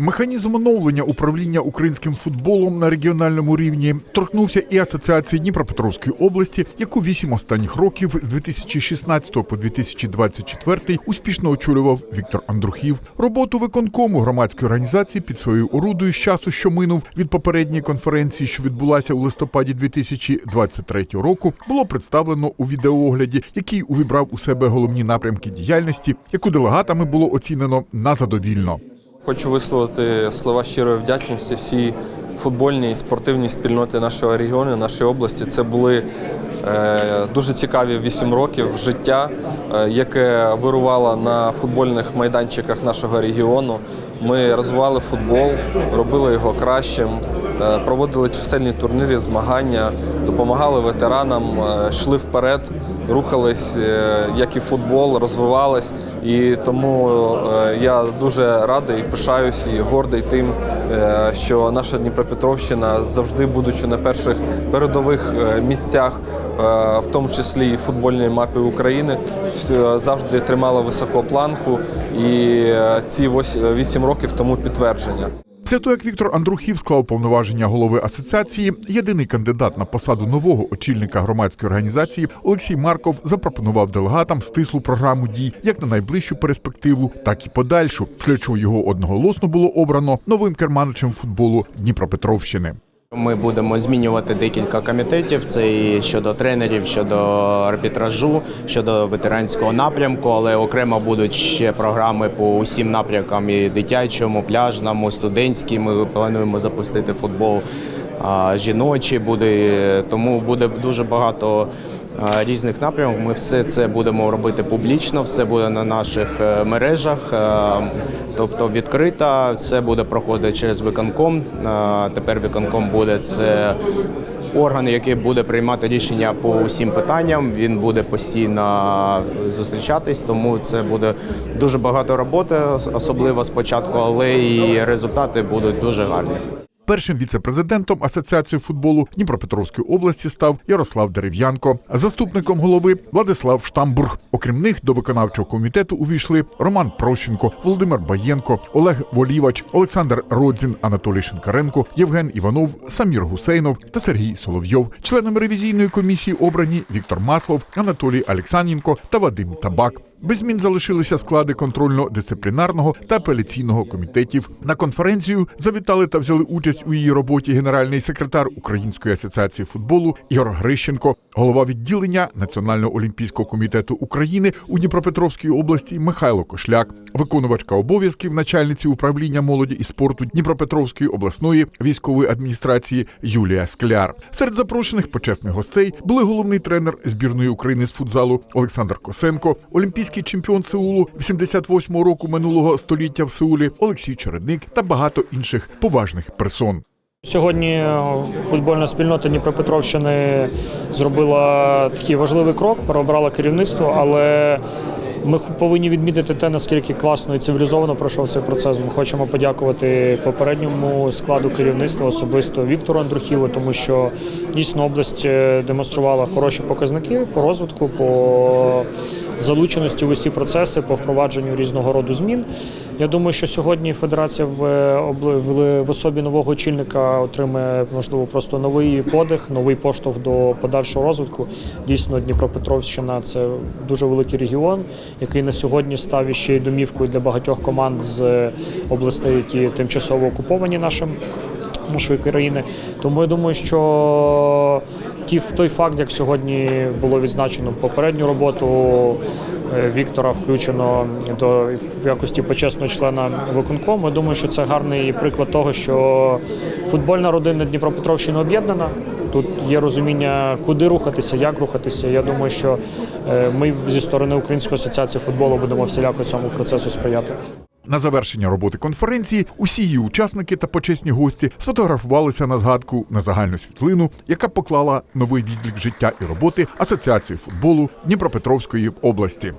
Механізм оновлення управління українським футболом на регіональному рівні торкнувся і асоціації Дніпропетровської області, яку вісім останніх років з 2016 по 2024 успішно очолював Віктор Андрухів. Роботу виконкому громадської організації під своєю орудою з часу, що минув від попередньої конференції, що відбулася у листопаді 2023 року, було представлено у відеоогляді, який увібрав у себе головні напрямки діяльності, яку делегатами було оцінено на задовільно. Хочу висловити слова щирої вдячності всій футбольній і спортивній спільноті нашого регіону, нашої області. Це були е, дуже цікаві 8 років життя, е, яке вирувало на футбольних майданчиках нашого регіону. Ми розвивали футбол, робили його кращим, проводили чисельні турніри, змагання, допомагали ветеранам, е, йшли вперед, рухались, е, як і футбол, розвивались. І тому е, я дуже радий, пишаюсь і гордий тим, е, що наша Дніпропетровщина завжди, будучи на перших передових е, місцях, е, в тому числі і в футбольній мапі України, завжди тримала високу планку. І е, ці вось- вісім років тому підтвердження. Після того, як Віктор Андрухів склав повноваження голови асоціації, єдиний кандидат на посаду нового очільника громадської організації Олексій Марков запропонував делегатам стислу програму дій як на найближчу перспективу, так і подальшу. Після чого його одноголосно було обрано новим керманичем футболу Дніпропетровщини. Ми будемо змінювати декілька комітетів. Це і щодо тренерів, щодо арбітражу, щодо ветеранського напрямку, але окремо будуть ще програми по усім напрямкам і дитячому, пляжному, студентській. Ми плануємо запустити футбол жіночий буде, тому буде дуже багато. Різних напрямків ми все це будемо робити публічно, все буде на наших е, мережах, е, тобто відкрито. Це буде проходити через виконком. Тепер виконком буде це орган, який буде приймати рішення по усім питанням. Він буде постійно зустрічатись, тому це буде дуже багато роботи, особливо спочатку, але і результати будуть дуже гарні. Першим віце-президентом Асоціації футболу Дніпропетровської області став Ярослав Дерев'янко, заступником голови Владислав Штамбург. Окрім них до виконавчого комітету увійшли Роман Прощенко, Володимир Баєнко, Олег Волівач, Олександр Родзін, Анатолій Шинкаренко, Євген Іванов, Самір Гусейнов та Сергій Соловйов. Членами ревізійної комісії обрані Віктор Маслов, Анатолій Олексаненко та Вадим Табак. Без змін залишилися склади контрольно-дисциплінарного та апеляційного комітетів. На конференцію завітали та взяли участь у її роботі генеральний секретар Української асоціації футболу Ігор Грищенко, голова відділення Національного олімпійського комітету України у Дніпропетровській області Михайло Кошляк, виконувачка обов'язків начальниці управління молоді і спорту Дніпропетровської обласної військової адміністрації Юлія Скляр. Серед запрошених почесних гостей були головний тренер збірної України з футзалу Олександр Косенко, олімпійський чемпіон Сеулу 88-го року минулого століття в Сеулі Олексій Чередник та багато інших поважних персон. Сьогодні футбольна спільнота Дніпропетровщини зробила такий важливий крок, переобрала керівництво, але ми повинні відмітити те, наскільки класно і цивілізовано пройшов цей процес. Ми хочемо подякувати попередньому складу керівництва, особисто Віктору Андрухіву, тому що дійсно область е, демонструвала хороші показники по розвитку, по залученості в усі процеси, по впровадженню різного роду змін. Я думаю, що сьогодні федерація в, особі нового очільника отримає можливо просто новий подих, новий поштовх до подальшого розвитку. Дійсно, Дніпропетровщина це дуже великий регіон, який на сьогодні став іще й домівкою для багатьох команд з областей, які тимчасово окуповані нашим нашої країни. Тому я думаю, що ті, той факт, як сьогодні було відзначено попередню роботу е, Віктора, включено до в якості почесного члена виконкому. Я думаю, що це гарний приклад того, що футбольна родина Дніпропетровщини об'єднана. Тут є розуміння, куди рухатися, як рухатися. Я думаю, що е, ми зі сторони Української асоціації футболу будемо всіляко цьому процесу сприяти. На завершення роботи конференції усі її учасники та почесні гості сфотографувалися на згадку на загальну світлину, яка поклала новий відлік життя і роботи Асоціації футболу Дніпропетровської області.